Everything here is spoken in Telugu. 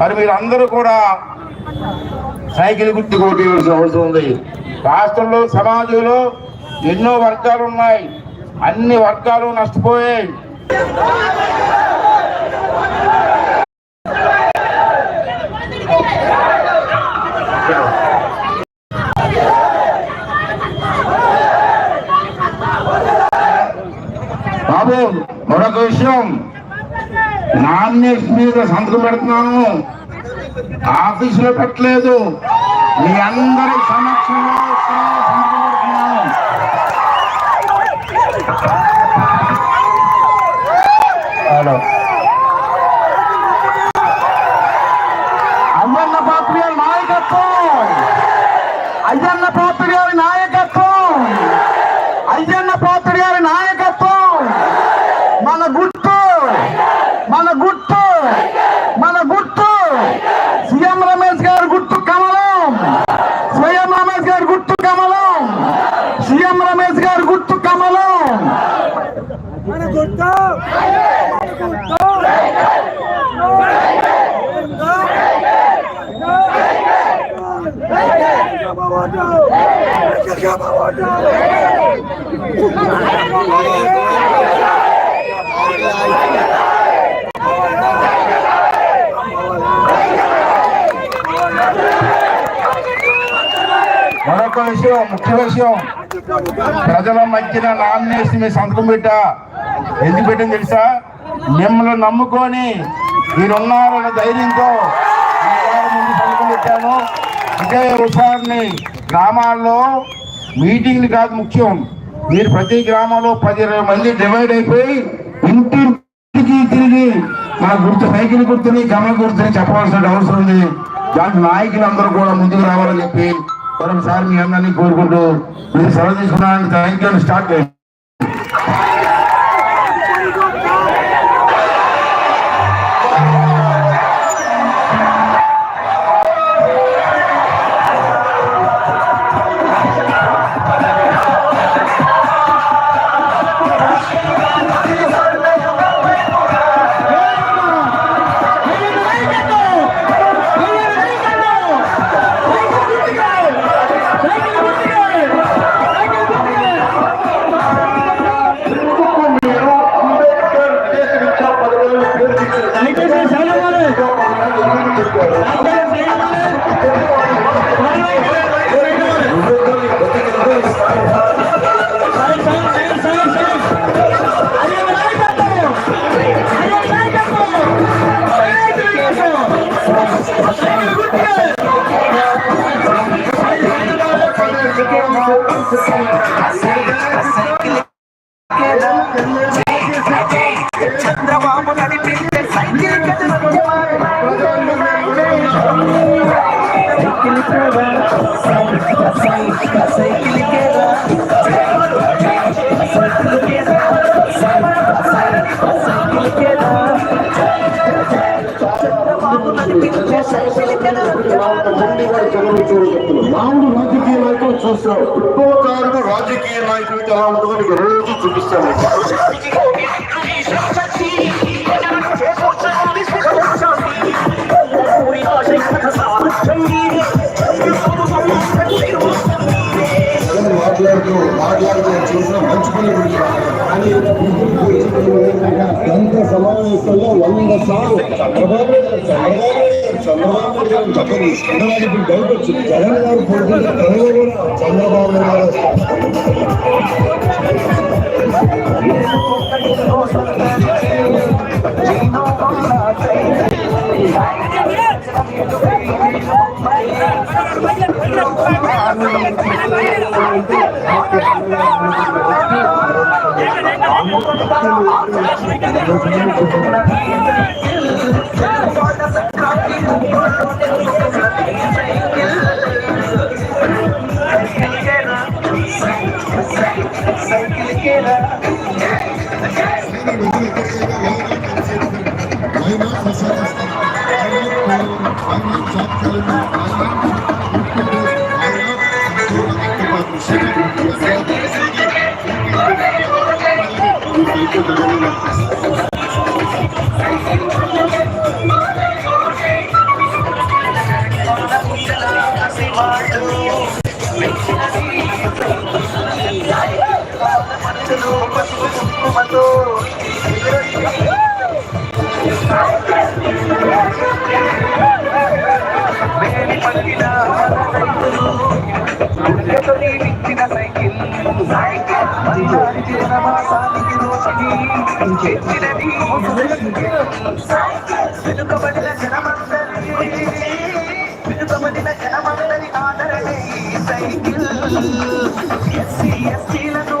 మరి మీరు అందరూ కూడా సైకిల్ గుర్తు కొట్టేయవలసిన అవసరం ఉంది. రాష్ట్రంలో సమాజంలో ఎన్నో వర్గాలు ఉన్నాయి. అన్ని వర్గాలు నష్టపోయాయి. బాబు మరొక విషయం. నామినేషన్ మీద సంతకం పెడుతున్నాను. ఆఫీసులో పెట్టలేదు. మీ అందరి సమక్షంలో సంతకం పెడుతున్నాను. మరొక విషయం ముఖ్య విషయం. ప్రజల మధ్యన నామినేషన్ మీ సంతకం పెట్టా. ఎందుకు పెట్టింది తెలుసా? మిమ్మల్ని నమ్ముకొని మీరున్నారన్న ధైర్యంతో ముందు పెట్టాను ఇదే ఒకసారి గ్రామాల్లో మీటింగ్లు కాదు ముఖ్యం. మీరు ప్రతి గ్రామంలో పది ఇరవై మంది డివైడ్ అయిపోయి ఇంటింటికి తిరిగి మా గుర్తు సైకిల్ గుర్తుని గమ గుర్తుని చెప్పవలసిన అవసరం ఉంది. దాంట్లో నాయకులందరూ కూడా ముందుకు రావాలని చెప్పి మరొకసారి మీ అందరినీ కోరుకుంటూ మీరు సెలవు తీసుకున్నాను థ్యాంక్ యూ స్టార్ట్ చేయండి. మామూలు రాజకీయ నాయకులు చూస్తున్నాం ఉద్భవకారుడు రాజకీయ నాయకులు ఎలా ఉంటుందో మీకు రోజు చూపిస్తాను. చూసిన మంచి పని గురించి కానీ ఎంత సమావేశంలో వంద సార్లు చంద్రబాబు నాయుడు గారు, చంద్రబాబు గారు, చంద్రబాబు గారు చెప్పని డౌట్ వచ్చింది. జగన్ చంద్రబాబు నాయుడు గారు Gracias. వెనుకబడిన జనమందరి వెనుకబడిన జనమందరి ఆదరణే సైకిల్ ఎస్సీ ఎస్టీలను